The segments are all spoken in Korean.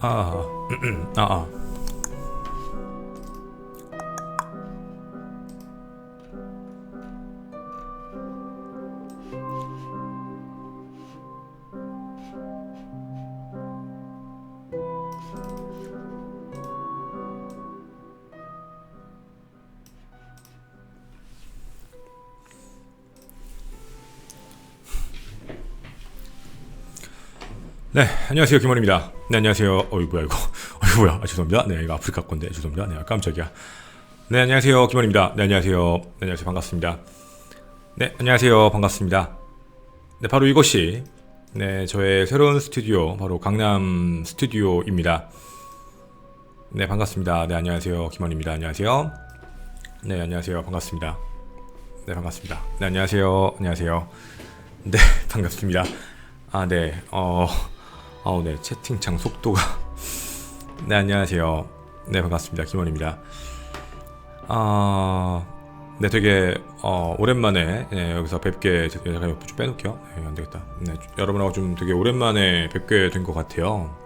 아, 아, 아. 네, 안녕하세요. 김원입니다. 네, 안녕하세요. 어이, 뭐야, 이거. 어이, 뭐야. 아, 죄송합니다. 네, 이거 아프리카 건데. 죄송합니다. 네, 깜짝이야. 네, 안녕하세요. 김원입니다. 네, 안녕하세요. 네, 안녕하세요. 반갑습니다. 네, 안녕하세요. 반갑습니다. 네, 바로 이것이, 네, 저의 새로운 스튜디오, 바로 강남 스튜디오입니다. 네, 반갑습니다. 네, 안녕하세요. 김원입니다. 안녕하세요. 네, 안녕하세요. 반갑습니다. 네, 반갑습니다. 네, 안녕하세요. 안녕하세요. 네, 반갑습니다. 아, 네, 어, 아우, 네, 채팅창 속도가. 네, 안녕하세요. 네, 반갑습니다. 김원입니다. 아, 네, 되게, 어, 오랜만에, 네, 여기서 뵙게, 잠깐 좀 빼놓을게요. 네, 안 되겠다. 네, 여러분하고 좀 되게 오랜만에 뵙게 된 것 같아요.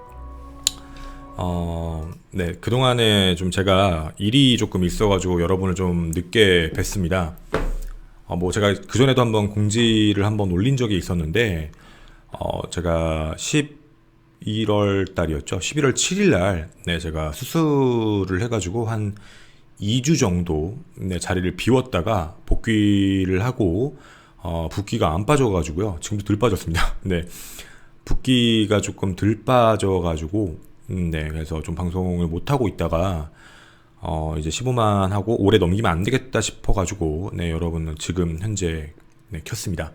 어, 네, 그동안에 좀 제가 일이 조금 있어가지고 여러분을 좀 늦게 뵀습니다. 어, 뭐 제가 그전에도 한번 공지를 한번 올린 적이 있었는데, 어, 제가 11월 달이었죠. 11월 7일 날, 네, 제가 수술을 해가지고 한 2주 정도, 네, 자리를 비웠다가 복귀를 하고, 어, 붓기가 안 빠져가지고요. 지금도 덜 빠졌습니다. 네. 붓기가 조금 덜 빠져가지고, 음, 네, 그래서 좀 방송을 못하고 있다가, 어, 이제 15만 하고 올해 넘기면 안 되겠다 싶어가지고, 네, 여러분은 지금 현재, 네, 켰습니다.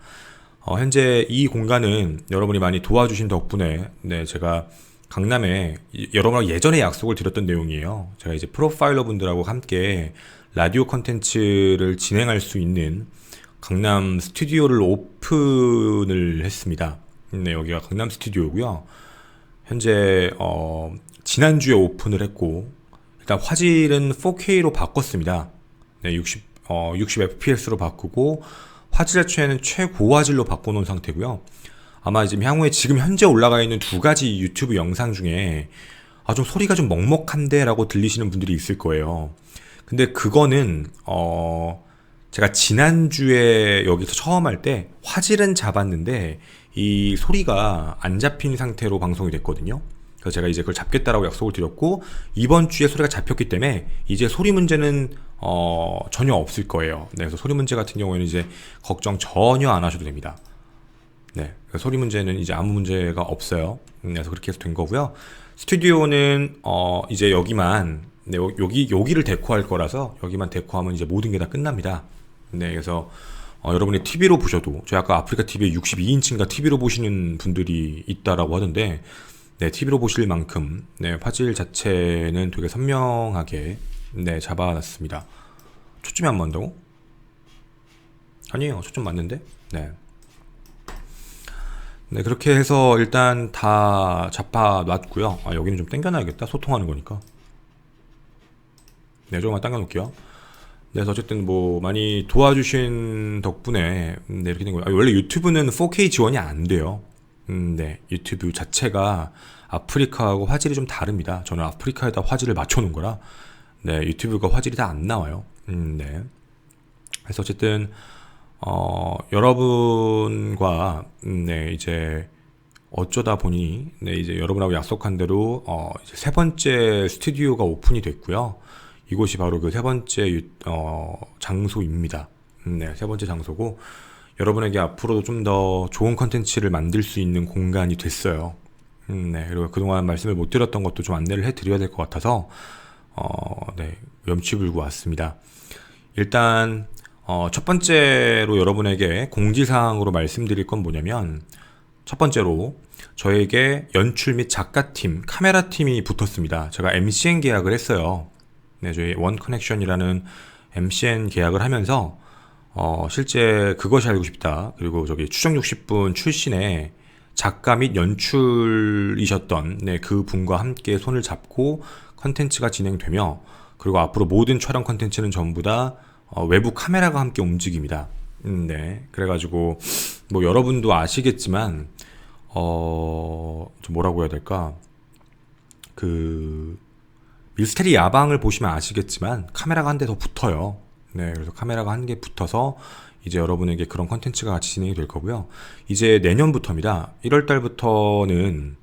어, 현재 이 공간은 여러분이 많이 도와주신 덕분에 네, 제가 강남에 이- 여러분하고 예전에 약속을 드렸던 내용이에요. 제가 이제 프로파일러 분들하고 함께 라디오 컨텐츠를 진행할 수 있는 강남 스튜디오를 오픈을 했습니다. 네, 여기가 강남 스튜디오고요. 현재 어, 지난주에 오픈을 했고 일단 화질은 4K로 바꿨습니다. 네, 60 어, 60 FPS로 바꾸고 화질 자체는 최고화질로 바꿔놓은 상태고요. 아마 지금 향후에 지금 현재 올라가 있는 두 가지 유튜브 영상 중에 아, 좀 소리가 좀 먹먹한데라고 들리시는 분들이 있을 거예요. 근데 그거는 어 제가 지난주에 여기서 처음 할 때 화질은 잡았는데 이 소리가 안 잡힌 상태로 방송이 됐거든요. 그래서 제가 이제 그걸 잡겠다라고 약속을 드렸고 이번 주에 소리가 잡혔기 때문에 이제 소리 문제는 어 전혀 없을 거예요. 네, 그래서 소리 문제 같은 경우에는 이제 걱정 전혀 안 하셔도 됩니다. 네, 소리 문제는 이제 아무 문제가 없어요. 음, 그래서 그렇게 해서 된 거고요. 스튜디오는 어 이제 여기만 네, 요- 여기 여기를 데코할 거라서 여기만 데코하면 이제 모든 게 다 끝납니다. 네, 그래서 어, 여러분이 TV로 보셔도 저희 아까 아프리카 TV에 62인치인가 TV로 보시는 분들이 있다라고 하던데 네, TV로 보실 만큼 네, 화질 자체는 되게 선명하게 네, 잡아놨습니다. 초점이 안 맞는다고? 아니에요. 초점 맞는데? 네. 네, 그렇게 해서 일단 다 잡아 놨고요. 아, 여기는 좀 당겨놔야겠다. 소통하는 거니까. 네, 조금만 당겨 놓을게요. 네, 그래서 어쨌든 뭐 많이 도와주신 덕분에 음, 네, 이렇게 된 거예요. 아, 원래 유튜브는 4K 지원이 안 돼요. 음, 네, 유튜브 자체가 아프리카하고 화질이 좀 다릅니다. 저는 아프리카에다 화질을 맞춰놓은 거라, 네, 유튜브가 화질이 다 안 나와요. 음, 네. 그래서 어쨌든 어, 여러분과 음, 네, 이제 어쩌다 보니 네, 이제 여러분하고 약속한 대로 어, 세 번째 스튜디오가 오픈이 됐고요. 이곳이 바로 그 세 번째 유, 어, 장소입니다. 음, 네, 세 번째 장소고 여러분에게 앞으로도 좀 더 좋은 컨텐츠를 만들 수 있는 공간이 됐어요. 음, 네, 그리고 그동안 말씀을 못 드렸던 것도 좀 안내를 해드려야 될 것 같아서 어, 네, 염치불구 왔습니다. 일단 어, 첫 번째로 여러분에게 공지사항으로 말씀드릴 건 뭐냐면 첫 번째로 저에게 연출 및 작가팀, 카메라팀이 붙었습니다. 제가 MCN 계약을 했어요. 네, 저희 원 커넥션이라는 MCN 계약을 하면서 어, 실제 그것이 알고 싶다. 그리고 저기 추정 60분 출신의 작가 및 연출이셨던 네, 그 분과 함께 손을 잡고 컨텐츠가 진행되며 그리고 앞으로 모든 촬영 컨텐츠는 전부 다 어, 외부 카메라가 함께 움직입니다. 음, 네. 그래가지고 뭐 여러분도 아시겠지만 어, 좀 뭐라고 해야 될까? 그 밀스테리 야방을 보시면 아시겠지만 카메라가 한 대 더 붙어요. 네, 그래서 카메라가 한 개 붙어서 이제 여러분에게 그런 컨텐츠가 같이 진행이 될 거고요. 이제 내년부터입니다. 1월 달부터는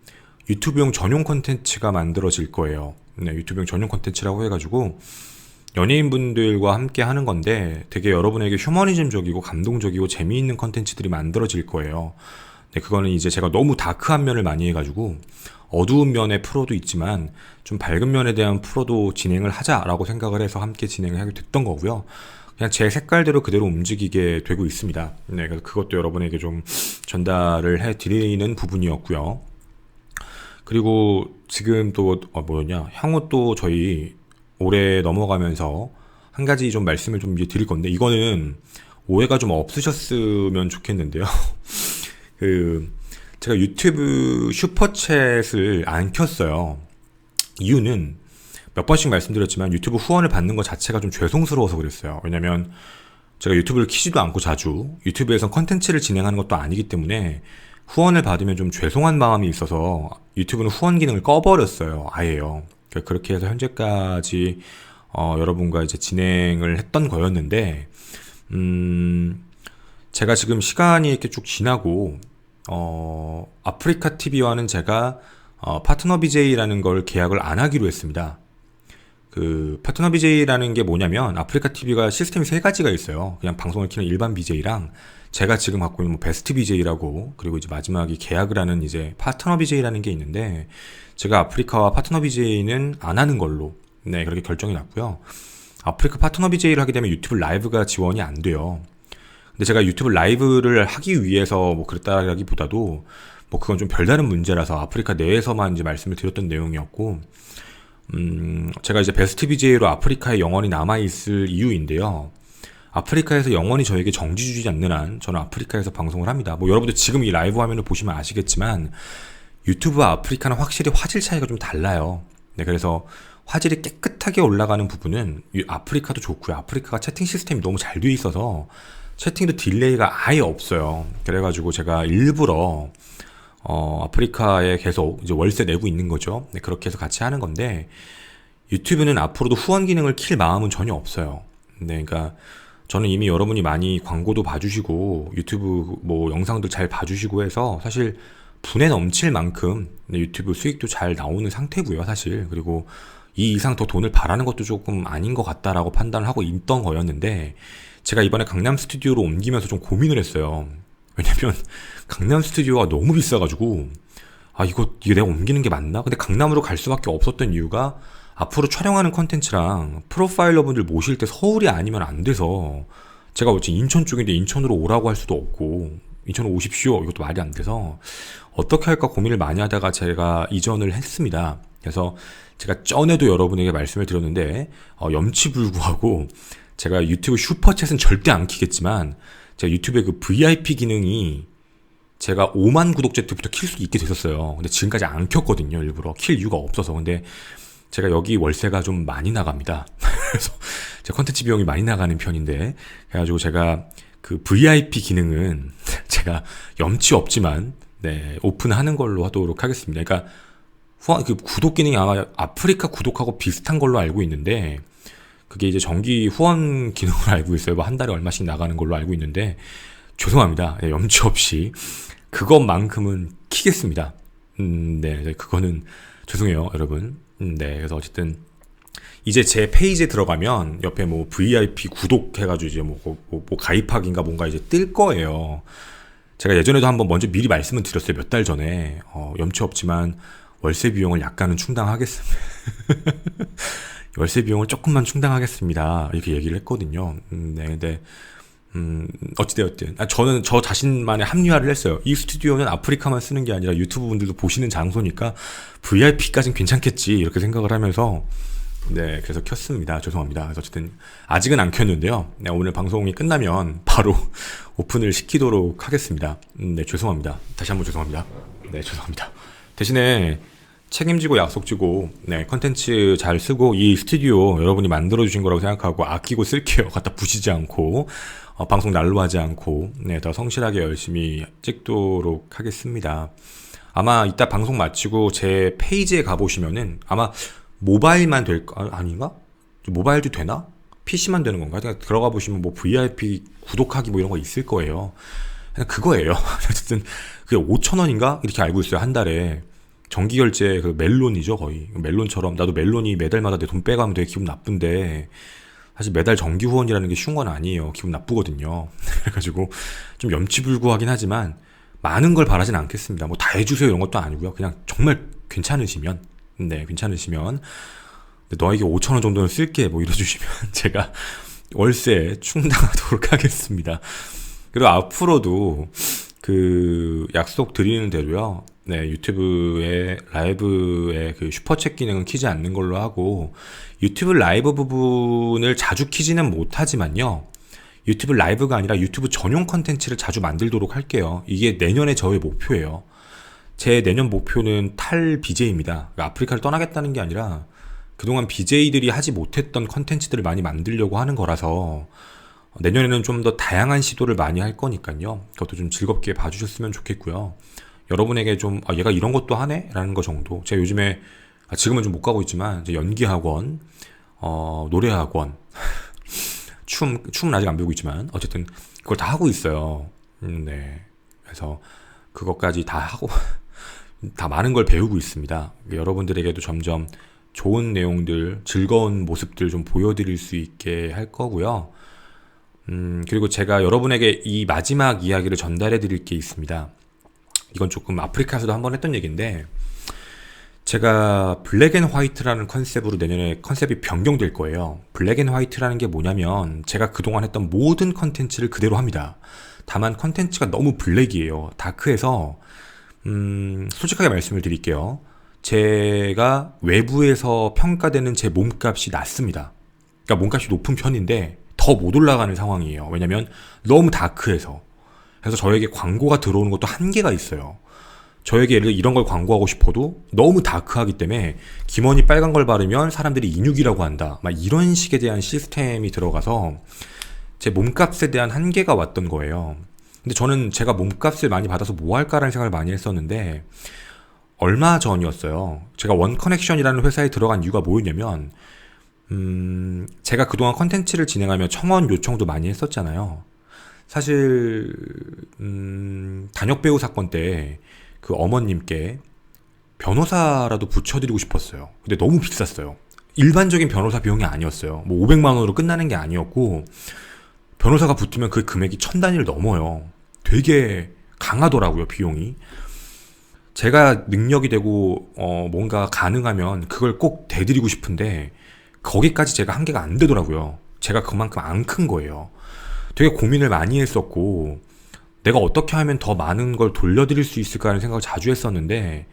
유튜브용 전용 컨텐츠가 만들어질 거예요. 네, 유튜브용 전용 컨텐츠라고 해가지고 연예인분들과 함께 하는 건데 되게 여러분에게 휴머니즘적이고 감동적이고 재미있는 컨텐츠들이 만들어질 거예요. 네, 그거는 이제 제가 너무 다크한 면을 많이 해가지고 어두운 면의 프로도 있지만 좀 밝은 면에 대한 프로도 진행을 하자라고 생각을 해서 함께 진행을 하게 됐던 거고요. 그냥 제 색깔대로 그대로 움직이게 되고 있습니다. 네, 그래서 그것도 여러분에게 좀 전달을 해 드리는 부분이었고요. 그리고 지금 또 어, 뭐냐 향후 또 저희 올해 넘어가면서 한 가지 좀 말씀을 좀 드릴 건데 이거는 오해가 좀 없으셨으면 좋겠는데요. 그 제가 유튜브 슈퍼챗을 안 켰어요. 이유는 몇 번씩 말씀드렸지만 유튜브 후원을 받는 것 자체가 좀 죄송스러워서 그랬어요. 왜냐면 제가 유튜브를 키지도 않고 자주 유튜브에서 컨텐츠를 진행하는 것도 아니기 때문에 후원을 받으면 좀 죄송한 마음이 있어서 유튜브는 후원 기능을 꺼버렸어요. 아예요. 그러니까 그렇게 해서 현재까지 어, 여러분과 이제 진행을 했던 거였는데, 음, 제가 지금 시간이 이렇게 쭉 지나고, 어, 아프리카 TV와는 제가 어, 파트너 BJ라는 걸 계약을 안 하기로 했습니다. 그 파트너 BJ라는 게 뭐냐면 아프리카 TV가 시스템이 세 가지가 있어요. 그냥 방송을 키는 일반 BJ랑 제가 지금 갖고 있는 뭐 베스트 BJ라고 그리고 이제 마지막이 계약을 하는 이제 파트너 BJ라는 게 있는데 제가 아프리카와 파트너 BJ는 안 하는 걸로 네 그렇게 결정이 났고요. 아프리카 파트너 BJ를 하게 되면 유튜브 라이브가 지원이 안 돼요. 근데 제가 유튜브 라이브를 하기 위해서 뭐 그랬다라기보다도 뭐 그건 좀 별다른 문제라서 아프리카 내에서만 이제 말씀을 드렸던 내용이었고 음 제가 이제 베스트 BJ로 아프리카에 영원히 남아 있을 이유인데요. 아프리카에서 영원히 저에게 정지 주지 않는 한 저는 아프리카에서 방송을 합니다. 뭐 여러분들 지금 이 라이브 화면을 보시면 아시겠지만 유튜브와 아프리카는 확실히 화질 차이가 좀 달라요. 네, 그래서 화질이 깨끗하게 올라가는 부분은 아프리카도 좋고요. 아프리카가 채팅 시스템이 너무 잘 돼 있어서 채팅도 딜레이가 아예 없어요. 그래가지고 제가 일부러 어, 아프리카에 계속 이제 월세 내고 있는 거죠. 네, 그렇게 해서 같이 하는 건데 유튜브는 앞으로도 후원 기능을 킬 마음은 전혀 없어요. 네, 그러니까 저는 이미 여러분이 많이 광고도 봐주시고 유튜브 뭐 영상도 잘 봐주시고 해서 사실 분에 넘칠 만큼 유튜브 수익도 잘 나오는 상태고요 사실 그리고 이 이상 더 돈을 바라는 것도 조금 아닌 것 같다라고 판단을 하고 있던 거였는데 제가 이번에 강남 스튜디오로 옮기면서 좀 고민을 했어요 왜냐면 강남 스튜디오가 너무 비싸가지고 아 이거 이게 내가 옮기는 게 맞나 근데 강남으로 갈 수밖에 없었던 이유가 앞으로 촬영하는 컨텐츠랑 프로파일러분들 모실 때 서울이 아니면 안 돼서 제가 어째 인천 쪽인데 인천으로 오라고 할 수도 없고 인천으로 오십시오 이것도 말이 안 돼서 어떻게 할까 고민을 많이 하다가 제가 이전을 했습니다. 그래서 제가 전에도 여러분에게 말씀을 드렸는데 어, 염치불구하고 제가 유튜브 슈퍼챗은 절대 안 키겠지만 제가 유튜브에 그 VIP 기능이 제가 5만 구독자 때부터 킬 수 있게 됐었어요. 근데 지금까지 안 켰거든요, 일부러. 킬 이유가 없어서. 근데 제가 여기 월세가 좀 많이 나갑니다. 그래서 제 컨텐츠 비용이 많이 나가는 편인데 그래가지고 제가 그 VIP 기능은 제가 염치 없지만 네 오픈하는 걸로 하도록 하겠습니다. 그러니까 후원 그 구독 기능이 아마 아프리카 구독하고 비슷한 걸로 알고 있는데 그게 이제 정기 후원 기능으로 알고 있어요. 뭐 한 달에 얼마씩 나가는 걸로 알고 있는데 죄송합니다. 네, 염치 없이 그것만큼은 키겠습니다. 음, 네, 네 그거는 죄송해요, 여러분. 음, 네, 그래서 어쨌든 이제 제 페이지에 들어가면 옆에 뭐 VIP 구독해가지고 이제 뭐, 뭐, 뭐 가입하기인가 뭔가 이제 뜰 거예요. 제가 예전에도 한번 먼저 미리 말씀을 드렸어요. 몇 달 전에. 어, 염치 없지만 월세 비용을 약간은 충당하겠습니다. 월세 비용을 조금만 충당하겠습니다. 이렇게 얘기를 했거든요. 음, 네, 근데 음, 어찌되었든. 아, 저는 저 자신만의 합리화를 했어요. 이 스튜디오는 아프리카만 쓰는 게 아니라 유튜브 분들도 보시는 장소니까 VIP까지는 괜찮겠지. 이렇게 생각을 하면서, 네, 그래서 켰습니다. 죄송합니다. 그래서 어쨌든, 아직은 안 켰는데요. 네, 오늘 방송이 끝나면 바로 오픈을 시키도록 하겠습니다. 음, 네, 죄송합니다. 다시 한번 죄송합니다. 네, 죄송합니다. 대신에, 책임지고 약속지고 네 컨텐츠 잘 쓰고 이 스튜디오 여러분이 만들어 주신 거라고 생각하고 아끼고 쓸게요 갖다 부시지 않고 어, 방송 난로 하지 않고 네, 더 성실하게 열심히 찍도록 하겠습니다. 아마 이따 방송 마치고 제 페이지에 가보시면은 아마 모바일만 될까? 아, 아닌가? 모바일도 되나? PC만 되는 건가? 그냥 들어가 보시면 뭐 VIP 구독하기 뭐 이런 거 있을 거예요. 그냥 그거예요. 어쨌든 그게 5천 원인가? 이렇게 알고 있어요. 한 달에. 정기 결제 그 멜론이죠, 거의. 멜론처럼 나도 멜론이 매달마다 내 돈 빼가면 되게 기분 나쁜데 사실 매달 정기 후원이라는 게 쉬운 건 아니에요. 기분 나쁘거든요. 그래가지고 좀 염치불구하긴 하지만 많은 걸 바라진 않겠습니다. 뭐 다 해주세요 이런 것도 아니고요. 그냥 정말 괜찮으시면, 네, 괜찮으시면 너에게 5천 원 정도는 쓸게 뭐 이래주시면 제가 월세 충당하도록 하겠습니다. 그리고 앞으로도 그 약속 드리는 대로요. 네, 유튜브에 라이브에 그 슈퍼챗 기능은 키지 않는 걸로 하고 유튜브 라이브 부분을 자주 키지는 못하지만요. 유튜브 라이브가 아니라 유튜브 전용 컨텐츠를 자주 만들도록 할게요. 이게 내년의 저의 목표예요. 제 내년 목표는 탈 BJ입니다. 그러니까 아프리카를 떠나겠다는 게 아니라 그동안 BJ들이 하지 못했던 컨텐츠들을 많이 만들려고 하는 거라서 내년에는 좀 더 다양한 시도를 많이 할 거니까요. 그것도 좀 즐겁게 봐주셨으면 좋겠고요. 여러분에게 좀, 아, 얘가 이런 것도 하네? 라는 거 정도. 제가 요즘에, 아, 지금은 좀 못 가고 있지만, 이제 연기 학원, 어, 노래 학원, 춤, 춤은 아직 안 배우고 있지만, 어쨌든, 그걸 다 하고 있어요. 음, 네. 그래서, 그것까지 다 하고, 다 많은 걸 배우고 있습니다. 여러분들에게도 점점 좋은 내용들, 즐거운 모습들 좀 보여드릴 수 있게 할 거고요. 음, 그리고 제가 여러분에게 이 마지막 이야기를 전달해 드릴 게 있습니다. 이건 조금 아프리카에서도 한 번 했던 얘기인데, 제가 블랙 앤 화이트라는 컨셉으로 내년에 컨셉이 변경될 거예요. 블랙 앤 화이트라는 게 뭐냐면, 제가 그동안 했던 모든 컨텐츠를 그대로 합니다. 다만 컨텐츠가 너무 블랙이에요. 다크해서, 음, 솔직하게 말씀을 드릴게요. 제가 외부에서 평가되는 제 몸값이 낮습니다. 그러니까 몸값이 높은 편인데, 더 못 올라가는 상황이에요. 왜냐면 너무 다크해서. 그래서 저에게 광고가 들어오는 것도 한계가 있어요. 저에게 예를 들어 이런 걸 광고하고 싶어도 너무 다크하기 때문에 김원이 빨간 걸 바르면 사람들이 인육이라고 한다. 막 이런 식에 대한 시스템이 들어가서 제 몸값에 대한 한계가 왔던 거예요. 근데 저는 제가 몸값을 많이 받아서 뭐 할까라는 생각을 많이 했었는데 얼마 전이었어요. 제가 원 커넥션이라는 회사에 들어간 이유가 뭐였냐면 음, 제가 그동안 컨텐츠를 진행하며 청원 요청도 많이 했었잖아요. 사실, 음, 단역 배우 사건 때 그 어머님께 변호사라도 붙여드리고 싶었어요. 근데 너무 비쌌어요. 일반적인 변호사 비용이 아니었어요. 뭐 500만 원으로 끝나는 게 아니었고, 변호사가 붙으면 그 금액이 천 단위를 넘어요. 되게 강하더라고요, 비용이. 제가 능력이 되고, 어, 뭔가 가능하면 그걸 꼭 대드리고 싶은데, 거기까지 제가 한계가 안 되더라고요. 제가 그만큼 안 큰 거예요. 되게 고민을 많이 했었고, 내가 어떻게 하면 더 많은 걸 돌려드릴 수 있을까 하는 생각을 자주 했었는데,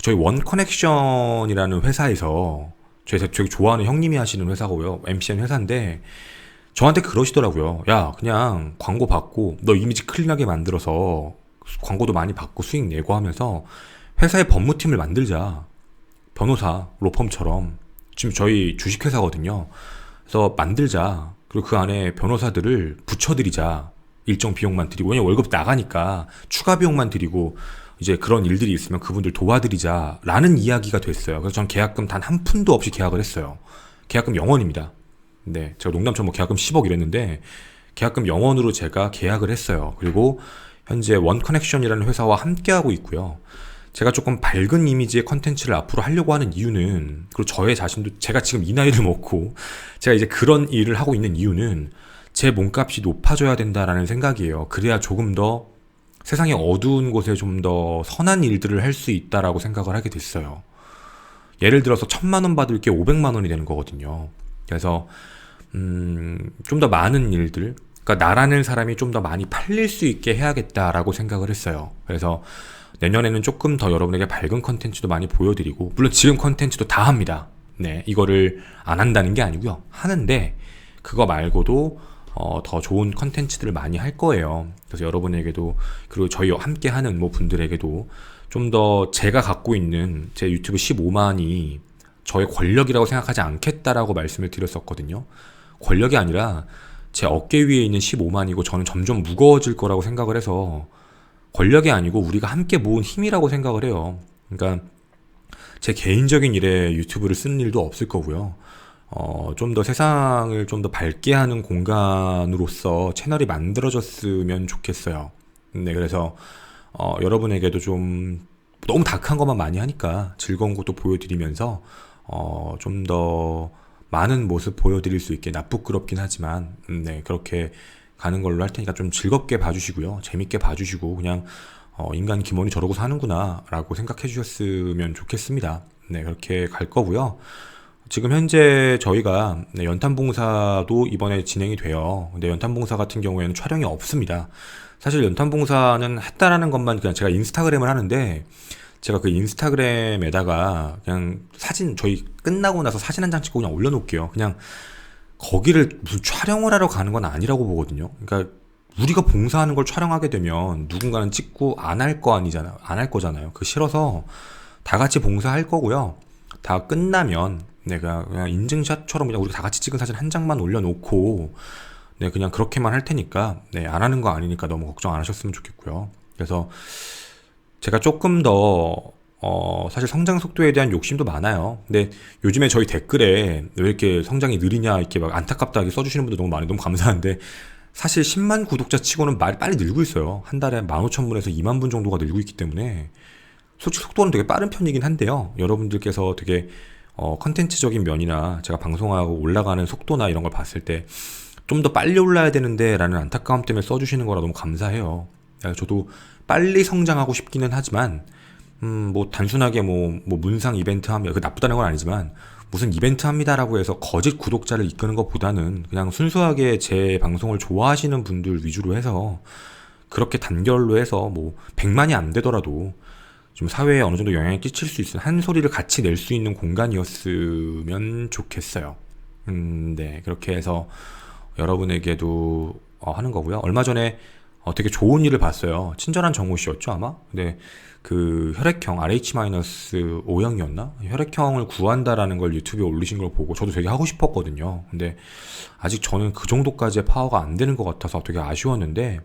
저희 원 커넥션이라는 회사에서, 제가 되게 좋아하는 형님이 하시는 회사고요. MCN 회사인데, 저한테 그러시더라고요. 야, 그냥 광고 받고, 너 이미지 클린하게 만들어서, 광고도 많이 받고 수익 내고 하면서, 회사의 법무팀을 만들자. 변호사, 로펌처럼. 지금 저희 주식회사거든요. 그래서 만들자. 그리고 그 안에 변호사들을 붙여드리자. 일정 비용만 드리고. 왜냐면 월급 나가니까 추가 비용만 드리고 이제 그런 일들이 있으면 그분들 도와드리자. 라는 이야기가 됐어요. 그래서 전 계약금 단 한 푼도 없이 계약을 했어요. 계약금 영원입니다. 네. 제가 농담처럼 뭐 계약금 10억 이랬는데 계약금 영원으로 제가 계약을 했어요. 그리고 현재 원 커넥션이라는 회사와 함께하고 있고요. 제가 조금 밝은 이미지의 컨텐츠를 앞으로 하려고 하는 이유는 그리고 저의 자신도 제가 지금 이 나이를 먹고 제가 이제 그런 일을 하고 있는 이유는 제 몸값이 높아져야 된다라는 생각이에요. 그래야 조금 더 세상의 어두운 곳에 좀 더 선한 일들을 할 수 있다라고 생각을 하게 됐어요. 예를 들어서 천만 원 받을 게 오백만 원이 되는 거거든요. 그래서 음, 좀 더 많은 일들, 그러니까 나라는 사람이 좀 더 많이 팔릴 수 있게 해야겠다라고 생각을 했어요. 그래서 내년에는 조금 더 여러분에게 밝은 컨텐츠도 많이 보여드리고 물론 지금 컨텐츠도 다 합니다. 네, 이거를 안 한다는 게 아니고요. 하는데 그거 말고도 어, 더 좋은 컨텐츠들을 많이 할 거예요. 그래서 여러분에게도 그리고 저희 함께 하는 뭐 분들에게도 좀 더 제가 갖고 있는 제 유튜브 15만이 저의 권력이라고 생각하지 않겠다라고 말씀을 드렸었거든요. 권력이 아니라 제 어깨 위에 있는 15만이고 저는 점점 무거워질 거라고 생각을 해서 권력이 아니고 우리가 함께 모은 힘이라고 생각을 해요. 그러니까 제 개인적인 일에 유튜브를 쓰는 일도 없을 거고요. 어, 좀 더 세상을 좀 더 밝게 하는 공간으로서 채널이 만들어졌으면 좋겠어요. 네, 그래서 어, 여러분에게도 좀 너무 다크한 것만 많이 하니까 즐거운 것도 보여드리면서 어, 좀 더 많은 모습 보여드릴 수 있게 나쁘끄럽긴 하지만 음, 네 그렇게 가는 걸로 할 테니까 좀 즐겁게 봐주시고요. 재밌게 봐주시고 그냥 어, 인간 기본이 저러고 사는구나 라고 생각해 주셨으면 좋겠습니다. 네 그렇게 갈 거고요. 지금 현재 저희가 네, 연탄봉사도 이번에 진행이 돼요. 근데 연탄봉사 같은 경우에는 촬영이 없습니다. 사실 연탄봉사는 했다라는 것만 그냥 제가 인스타그램을 하는데 제가 그 인스타그램에다가 그냥 사진 저희 끝나고 나서 사진 한 장 찍고 그냥 올려놓을게요. 그냥 거기를 무슨 촬영을 하러 가는 건 아니라고 보거든요. 그러니까 우리가 봉사하는 걸 촬영하게 되면 누군가는 찍고 안 할 거 아니잖아요. 안 할 거잖아요. 그 싫어서 다 같이 봉사할 거고요. 다 끝나면 내가 그냥 인증샷처럼 그냥 우리 다 같이 찍은 사진 한 장만 올려놓고 네 그냥 그렇게만 할 테니까 네 안 하는 거 아니니까 너무 걱정 안 하셨으면 좋겠고요. 그래서 제가 조금 더 어, 사실 성장 속도에 대한 욕심도 많아요. 근데 요즘에 저희 댓글에 왜 이렇게 성장이 느리냐 이렇게 막 안타깝다고 써주시는 분들 너무 많이 너무 감사한데 사실 10만 구독자 치고는 말이 빨리 늘고 있어요. 한 달에 15,000분에서 2만 분 정도가 늘고 있기 때문에 솔직히 속도는 되게 빠른 편이긴 한데요. 여러분들께서 되게 어, 컨텐츠적인 면이나 제가 방송하고 올라가는 속도나 이런 걸 봤을 때 좀 더 빨리 올라야 되는데 라는 안타까움 때문에 써주시는 거라 너무 감사해요. 저도 빨리 성장하고 싶기는 하지만 음, 뭐 단순하게 뭐, 뭐 문상 이벤트 하면 그 나쁘다는 건 아니지만 무슨 이벤트 합니다라고 해서 거짓 구독자를 이끄는 것보다는 그냥 순수하게 제 방송을 좋아하시는 분들 위주로 해서 그렇게 단결로 해서 뭐 100만이 안 되더라도 좀 사회에 어느 정도 영향을 끼칠 수 있는 한 소리를 같이 낼 수 있는 공간이었으면 좋겠어요. 음, 네. 그렇게 해서 여러분에게도 어, 하는 거고요. 얼마 전에 어, 되게 좋은 일을 봤어요. 친절한 정우 씨였죠, 아마? 근데 그 혈액형 RH-O형이었나? 혈액형을 구한다라는 걸 유튜브에 올리신 걸 보고 저도 되게 하고 싶었거든요. 근데 아직 저는 그 정도까지의 파워가 안 되는 것 같아서 되게 아쉬웠는데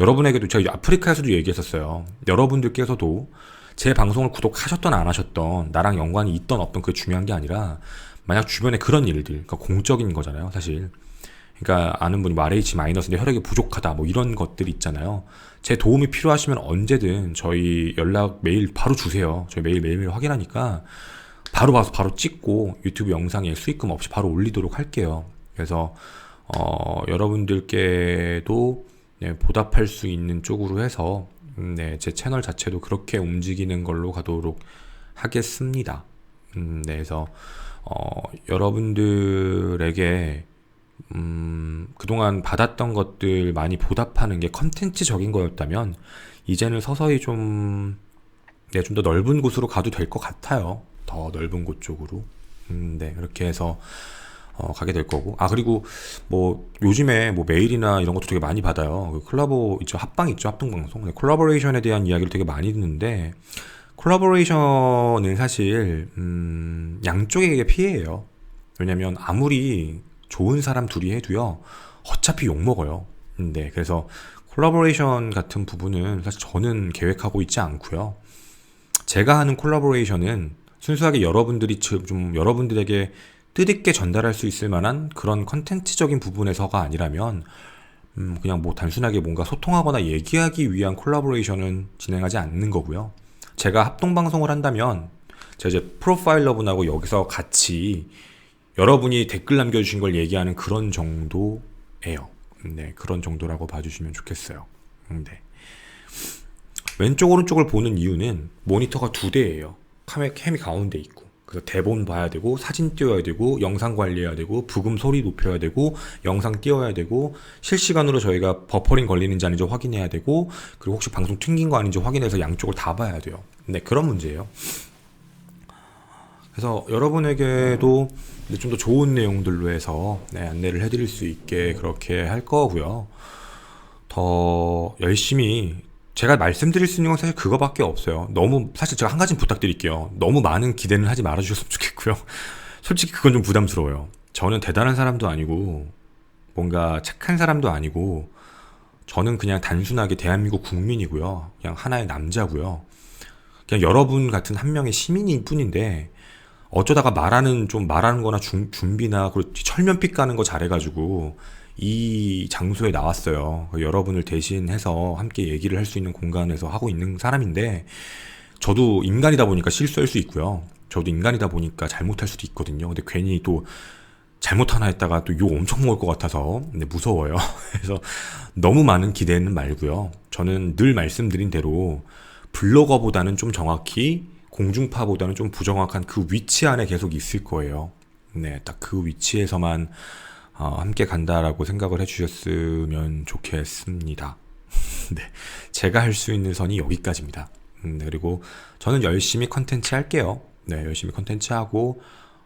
여러분에게도 제가 아프리카에서도 얘기했었어요. 여러분들께서도 제 방송을 구독하셨던 안 하셨던 나랑 연관이 있던 없던 그게 중요한 게 아니라 만약 주변에 그런 일들, 그러니까 공적인 거잖아요, 사실. 그러니까 아는 분이 뭐 RH 마이너스인데 혈액이 부족하다 뭐 이런 것들 있잖아요. 제 도움이 필요하시면 언제든 저희 연락 메일 바로 주세요. 저희 메일 매일매일 확인하니까 바로 봐서 바로 찍고 유튜브 영상에 수익금 없이 바로 올리도록 할게요. 그래서 어, 여러분들께도 네, 보답할 수 있는 쪽으로 해서 음, 네, 제 채널 자체도 그렇게 움직이는 걸로 가도록 하겠습니다. 음, 네, 그래서 어, 여러분들에게 음, 그동안 받았던 것들 많이 보답하는 게 컨텐츠적인 거였다면 이제는 서서히 좀, 네, 좀 더 넓은 곳으로 가도 될 것 같아요. 더 넓은 곳 쪽으로. 음, 네, 그렇게 해서 어, 가게 될 거고. 아, 그리고 뭐 요즘에 뭐 메일이나 이런 것도 되게 많이 받아요. 그 콜라보 있죠. 합방 있죠. 합동방송. 네, 콜라보레이션에 대한 이야기를 되게 많이 듣는데 콜라보레이션은 사실 음, 양쪽에게 피해예요. 왜냐면 아무리 좋은 사람 둘이 해도요, 어차피 욕먹어요. 네, 그래서 콜라보레이션 같은 부분은 사실 저는 계획하고 있지 않고요. 제가 하는 콜라보레이션은 순수하게 여러분들이 좀 여러분들에게 뜻있게 전달할 수 있을 만한 그런 컨텐츠적인 부분에서가 아니라면 음, 그냥 뭐 단순하게 뭔가 소통하거나 얘기하기 위한 콜라보레이션은 진행하지 않는 거고요. 제가 합동 방송을 한다면 제가 이제 프로파일러분하고 여기서 같이 여러분이 댓글 남겨주신 걸 얘기하는 그런 정도예요. 네, 그런 정도라고 봐주시면 좋겠어요. 네. 왼쪽 오른쪽을 보는 이유는 모니터가 두 대예요. 카메 캠이 가운데 있고. 그래서 대본 봐야 되고 사진 띄워야 되고 영상 관리해야 되고 부금 소리 높여야 되고 영상 띄워야 되고 실시간으로 저희가 버퍼링 걸리는지 아닌지 확인해야 되고 그리고 혹시 방송 튕긴 거 아닌지 확인해서 양쪽을 다 봐야 돼요. 네 그런 문제예요. 그래서 여러분에게도 좀 더 좋은 내용들로 해서 네, 안내를 해드릴 수 있게 그렇게 할 거고요. 더 열심히 제가 말씀드릴 수 있는 건 사실 그거밖에 없어요. 너무 사실 제가 한 가지 부탁드릴게요. 너무 많은 기대는 하지 말아주셨으면 좋겠고요. 솔직히 그건 좀 부담스러워요. 저는 대단한 사람도 아니고 뭔가 착한 사람도 아니고 저는 그냥 단순하게 대한민국 국민이고요. 그냥 하나의 남자고요. 그냥 여러분 같은 한 명의 시민일 뿐인데 어쩌다가 말하는 좀 말하는 거나 중- 준비나 그리고 철면픽 가는 거 잘해가지고 이 장소에 나왔어요. 여러분을 대신해서 함께 얘기를 할 수 있는 공간에서 하고 있는 사람인데 저도 인간이다 보니까 실수할 수 있고요. 저도 인간이다 보니까 잘못할 수도 있거든요. 근데 괜히 또 잘못 하나 했다가 또 욕 엄청 먹을 것 같아서 네, 무서워요. 그래서 너무 많은 기대는 말고요. 저는 늘 말씀드린 대로 블로거보다는 좀 정확히 공중파보다는 좀 부정확한 그 위치 안에 계속 있을 거예요. 네, 딱 그 위치에서만 어, 함께 간다라고 생각을 해주셨으면 좋겠습니다. 네, 제가 할 수 있는 선이 여기까지입니다. 음, 네, 그리고 저는 열심히 컨텐츠 할게요. 네, 열심히 컨텐츠 하고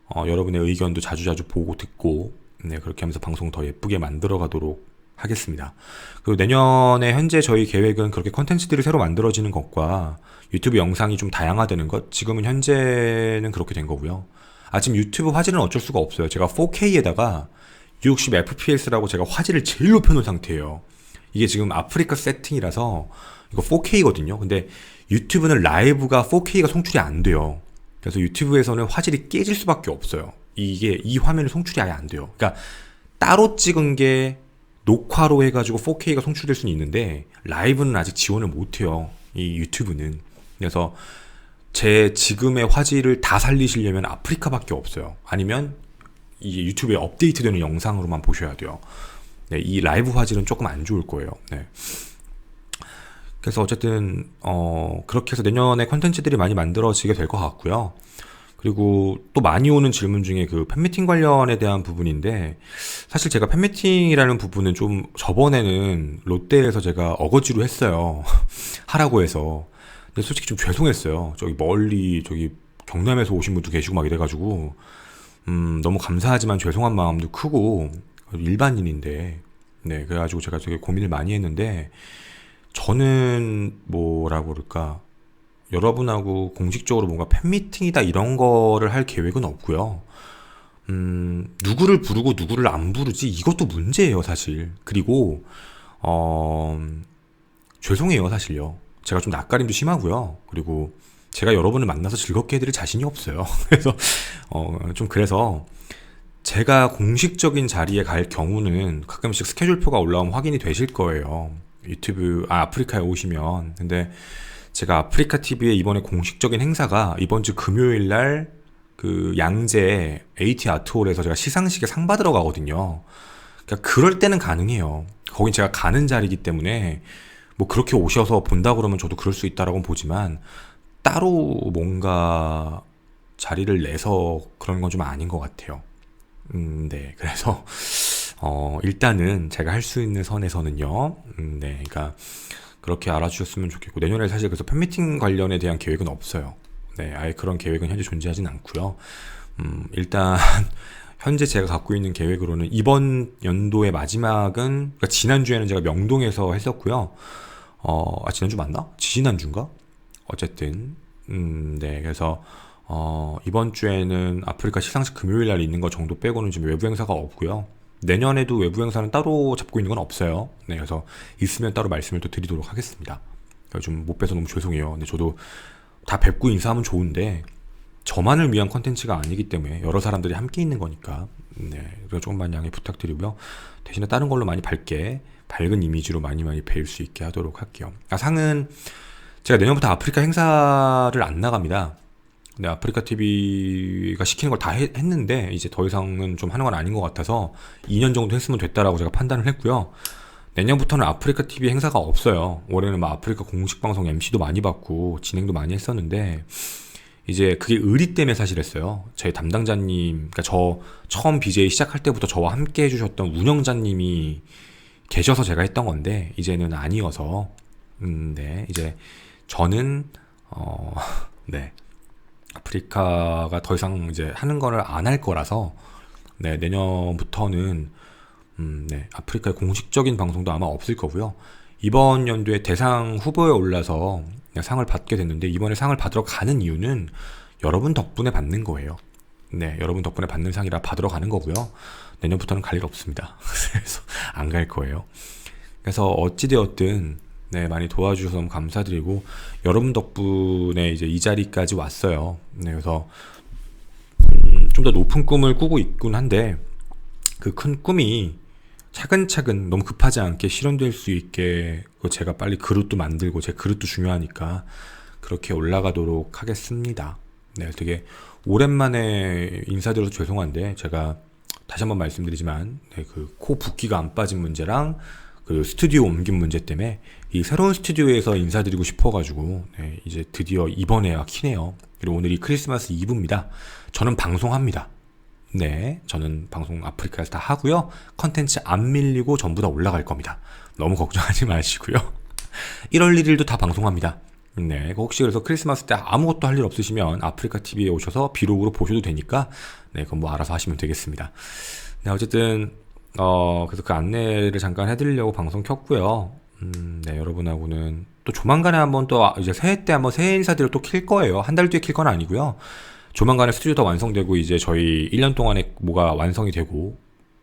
어, 여러분의 의견도 자주자주 보고 듣고 네, 그렇게 하면서 방송 더 예쁘게 만들어 가도록 하겠습니다. 그리고 내년에 현재 저희 계획은 그렇게 컨텐츠들이 새로 만들어지는 것과 유튜브 영상이 좀 다양화되는 것 지금은 현재는 그렇게 된 거고요. 아 지금 유튜브 화질은 어쩔 수가 없어요. 제가 4K에다가 60 FPS라고 제가 화질을 제일 높여놓은 상태예요. 이게 지금 아프리카 세팅이라서 이거 4K거든요. 근데 유튜브는 라이브가 4K가 송출이 안 돼요. 그래서 유튜브에서는 화질이 깨질 수밖에 없어요. 이게 이 화면이 송출이 아예 안 돼요. 그러니까 따로 찍은 게 녹화로 해가지고 4K가 송출될 수는 있는데 라이브는 아직 지원을 못해요. 이 유튜브는. 그래서 제 지금의 화질을 다 살리시려면 아프리카밖에 없어요. 아니면 이 유튜브에 업데이트되는 영상으로만 보셔야 돼요. 네, 이 라이브 화질은 조금 안 좋을 거예요. 네. 그래서 어쨌든 어 그렇게 해서 내년에 컨텐츠들이 많이 만들어지게 될 것 같고요. 그리고 또 많이 오는 질문 중에 그 팬미팅 관련에 대한 부분인데 사실 제가 팬미팅이라는 부분은 좀 저번에는 롯데에서 제가 어거지로 했어요. 하라고 해서. 근데 솔직히 좀 죄송했어요. 저기 멀리 저기 경남에서 오신 분도 계시고 막 이래가지고 음 너무 감사하지만 죄송한 마음도 크고 일반인인데 네 그래가지고 제가 되게 고민을 많이 했는데 저는 뭐라고 그럴까 여러분하고 공식적으로 뭔가 팬미팅이다 이런 거를 할 계획은 없고요. 음, 누구를 부르고 누구를 안 부르지 이것도 문제예요, 사실. 그리고 어, 죄송해요, 사실요. 제가 좀 낯가림도 심하고요. 그리고 제가 여러분을 만나서 즐겁게 해드릴 자신이 없어요. 그래서 어, 좀 그래서 제가 공식적인 자리에 갈 경우는 가끔씩 스케줄표가 올라오면 확인이 되실 거예요. 유튜브 아 아프리카에 오시면 근데 제가 아프리카 TV의 이번에 공식적인 행사가 이번 주 금요일 날 그 양재 AT 아트홀에서 제가 시상식에 상 받으러 가거든요. 그러니까 그럴 때는 가능해요. 거긴 제가 가는 자리이기 때문에 뭐 그렇게 오셔서 본다 그러면 저도 그럴 수 있다라고 보지만 따로 뭔가 자리를 내서 그런 건 좀 아닌 것 같아요. 음, 네. 그래서 어, 일단은 제가 할 수 있는 선에서는요. 음, 네. 그러니까 그렇게 알아주셨으면 좋겠고 내년에 사실 그래서 팬미팅 관련에 대한 계획은 없어요. 네, 아예 그런 계획은 현재 존재하진 않고요. 음, 일단 현재 제가 갖고 있는 계획으로는 이번 연도의 마지막은 그러니까 지난 주에는 제가 명동에서 했었고요. 어, 아 지난주 맞나? 지난주인가? 어쨌든 음, 네. 그래서 어, 이번 주에는 아프리카 시상식 금요일 날 있는 거 정도 빼고는 지금 외부 행사가 없고요. 내년에도 외부 행사는 따로 잡고 있는 건 없어요. 네, 그래서 있으면 따로 말씀을 또 드리도록 하겠습니다. 좀못 뵈서 너무 죄송해요. 근데 저도 다 뵙고 인사하면 좋은데 저만을 위한 컨텐츠가 아니기 때문에 여러 사람들이 함께 있는 거니까 네, 그래서 조금만 양해 부탁드리고요. 대신에 다른 걸로 많이 밝게 밝은 이미지로 많이 많이 배울 수 있게 하도록 할게요. 아, 상은 제가 내년부터 아프리카 행사를 안 나갑니다. 근데 아프리카 TV가 시키는 걸 다 했는데 이제 더 이상은 좀 하는 건 아닌 것 같아서 2년 정도 했으면 됐다라고 제가 판단을 했고요. 내년부터는 아프리카 TV 행사가 없어요. 올해는 막 아프리카 공식 방송 MC도 많이 받고 진행도 많이 했었는데 이제 그게 의리 때문에 사실 했어요. 저희 담당자님, 그러니까 저 처음 BJ 시작할 때부터 저와 함께 해주셨던 운영자님이 계셔서 제가 했던 건데 이제는 아니어서 음, 네 이제 저는 어, 네 아프리카가 더 이상 이제 하는 거를 안 할 거라서 네, 내년부터는 음, 네, 아프리카의 공식적인 방송도 아마 없을 거고요. 이번 연도에 대상 후보에 올라서 상을 받게 됐는데 이번에 상을 받으러 가는 이유는 여러분 덕분에 받는 거예요. 네, 여러분 덕분에 받는 상이라 받으러 가는 거고요. 내년부터는 갈 일 없습니다. 그래서 안 갈 거예요. 그래서 어찌되었든 네, 많이 도와주셔서 너무 감사드리고 여러분 덕분에 이제 이 자리까지 왔어요. 네, 그래서 음, 좀더 높은 꿈을 꾸고 있긴 한데 그 큰 꿈이 차근차근 너무 급하지 않게 실현될 수 있게 그 제가 빨리 그릇도 만들고 제 그릇도 중요하니까 그렇게 올라가도록 하겠습니다. 네, 되게 오랜만에 인사드려서 죄송한데 제가 다시 한번 말씀드리지만 네, 그코 붓기가 안 빠진 문제랑 그 스튜디오 옮긴 문제 때문에 이 새로운 스튜디오에서 인사드리고 싶어가지고 네, 이제 드디어 이번에야 키네요. 그리고 오늘이 크리스마스 이브입니다. 저는 방송합니다. 네, 저는 방송 아프리카에서 다 하고요. 컨텐츠 안 밀리고 전부 다 올라갈 겁니다. 너무 걱정하지 마시고요. 1월 1일도 다 방송합니다. 네, 혹시 그래서 크리스마스 때 아무것도 할 일 없으시면 아프리카 TV에 오셔서 비록으로 보셔도 되니까 네, 그건 뭐 알아서 하시면 되겠습니다. 네, 어쨌든 어 그래서 그 안내를 잠깐 해드리려고 방송 켰고요. 음, 네, 여러분하고는 또 조만간에 한번 또 아- 이제 새해 때 한번 새해 인사드려 또킬 거예요. 한 달 뒤에 킬 건 아니고요. 조만간에 스튜디오 다 완성되고 이제 저희 1년 동안에 뭐가 완성이 되고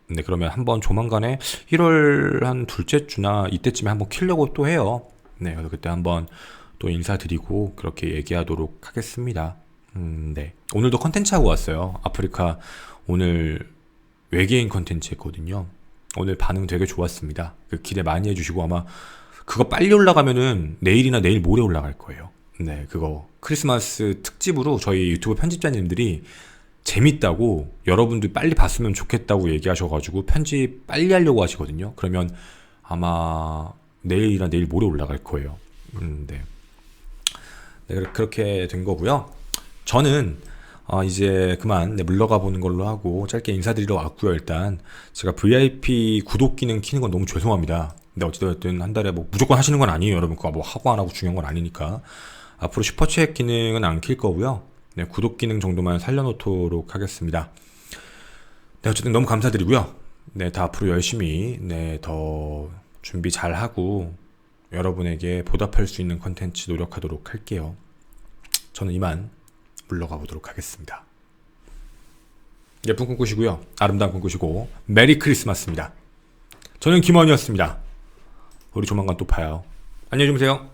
네, 그러면 한번 조만간에 1월 한 둘째 주나 이때쯤에 한번 키려고 또 해요. 네, 그래서 그때 한번 또 인사드리고 그렇게 얘기하도록 하겠습니다. 음, 네. 오늘도 컨텐츠 하고 왔어요. 아프리카 오늘 외계인 컨텐츠 했거든요. 오늘 반응 되게 좋았습니다. 그 기대 많이 해주시고 아마 그거 빨리 올라가면은 내일이나 내일 모레 올라갈 거예요. 네, 그거 크리스마스 특집으로 저희 유튜브 편집자님들이 재밌다고 여러분들 빨리 봤으면 좋겠다고 얘기하셔가지고 편집 빨리 하려고 하시거든요. 그러면 아마 내일이나 내일 모레 올라갈 거예요. 음, 네. 네, 그렇게 된 거고요. 저는 어, 이제 그만 네, 물러가 보는 걸로 하고 짧게 인사드리러 왔고요. 일단 제가 VIP 구독 기능 키는 건 너무 죄송합니다. 근데 어찌되었든 한 달에 뭐 무조건 하시는 건 아니에요. 여러분 그거 뭐 하고 안 하고 중요한 건 아니니까 앞으로 슈퍼챗 기능은 안 킬 거고요. 네, 구독 기능 정도만 살려놓도록 하겠습니다. 네, 어쨌든 너무 감사드리고요. 네, 다 앞으로 열심히 네, 더 준비 잘 하고 여러분에게 보답할 수 있는 컨텐츠 노력하도록 할게요. 저는 이만 물러가 보도록 하겠습니다. 예쁜 꿈 꾸시고요. 아름다운 꿈 꾸시고 메리 크리스마스입니다. 저는 김원이었습니다. 우리 조만간 또 봐요. 안녕히 주무세요.